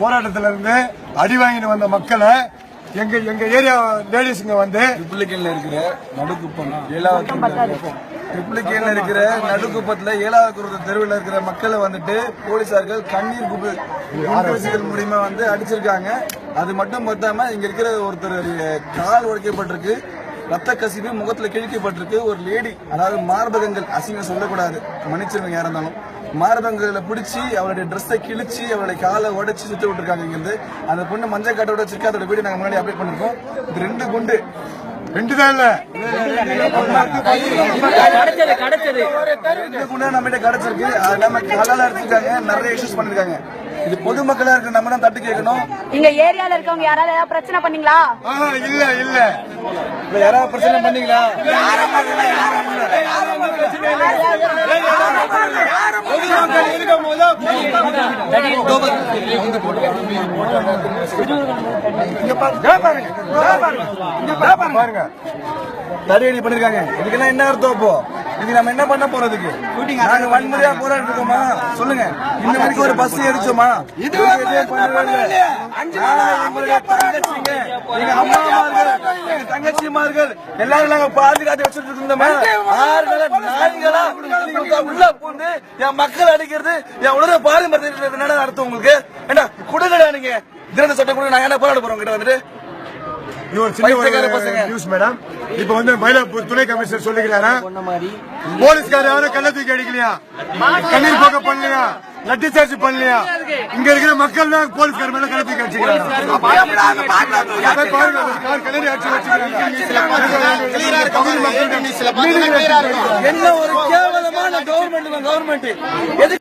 போராட்டத்துல இருந்து அடி வாங்கிட்டு வந்த மக்களை எங்க எங்க ஏரியா லேடிஸுங்க வந்து ட்ரிப்ளிகேன்ல இருக்கிற நடுக்குப்பம் ஏழாவது ட்ரிப்ளிகேன்ல இருக்கிற நடுக்குப்பத்துல ஏழாவது தெருவில் இருக்கிற மக்களை வந்துட்டு போலீசார்கள் கண்ணீர் குப்பு மூலியமா வந்து அடிச்சிருக்காங்க. அது மட்டும் பார்த்தாம இங்க இருக்கிற ஒருத்தர் கால் உடைக்கப்பட்டிருக்கு. ரத்த கசிவு முகத்துல கிழிக்கப்பட்டிருக்கு. ஒரு லேடி அதாவது மார்பகங்கள் அசிங்கம் சொல்லக்கூடாது. மன்னிச்சிருங்க யாரா இருந்தாலும். மார்பகங்களை பிடிச்சி அவளுடைய ட்ரெஸ்ஸை கிழிச்சு அவளுடைய காலை உடைச்சு சுத்தி விட்டுருக்காங்க இங்கிருந்து. அந்த பொண்ணு மஞ்சள் காட்டோட வச்சிருக்கா அதோட வீடியோ நாங்க முன்னாடி அப்டேட் பண்ணிருக்கோம். இது ரெண்டு குண்டு. ரெண்டு தான் இல்ல கிடைச்சிருக்கு. அது நம்ம கலால எடுத்துருக்காங்க நிறைய இஷ்யூஸ் பண்ணிருக்காங்க. இது பொதுமக்களா இருக்கு நம்ம தான் தட்டு கேட்கணும். இங்க ஏரியால இருக்கவங்க யாராவது ஏதாவது பிரச்சனை பண்ணீங்களா? இல்ல இல்ல. யாராவது பிரச்சனை பண்ணீங்களா? பாருங்க. தடியடி பண்ணிருக்காங்க. இதுக்கெல்லாம் என்ன அர்த்தம் இப்போ இதுக்கு நம்ம என்ன பண்ண போறதுக்கு? நாங்க வன்முறையா போராடி இருக்கோமா சொல்லுங்க. இன்ன வரைக்கும் ஒரு பஸ் எரிச்சோமா தங்கச்சிங்க. எங்க அம்மாமார்கள் எங்க தங்கச்சிமார்கள் எல்லாரும் நாங்க பாதுகாத்து வச்சுட்டு இருந்தோமா? நாய்களா உள்ள பூந்து என் மக்கள் அடிக்கிறது என் உலக பாரம்பரிய என்ன அர்த்தம் உங்களுக்கு? என்ன கொடுங்கடா நீங்க. திறந்த சட்டம் கொடுங்க நான் என்ன போராட போறோம்? கிட்ட வந்துட்டு? இது ஒரு சின்ன. நியூஸ் மேடம் இப்ப வந்து மயிலாப்பூர் துணை கமிஷனர் சொல்லுகிறாரா போலீஸ்கார யாரும் கள்ள தூக்கி அடிக்கலையா? கண்ணீர் போக்க பண்ணலையா? லட்டி சார்ஜ் பண்ணலையா? இங்க இருக்கிற மக்கள் தான் போலீஸ்கார மேல கள்ள தூக்கி அடிச்சுக்கிறாங்க. என்ன ஒரு கேவலமான கவர்மெண்ட் கவர்மெண்ட்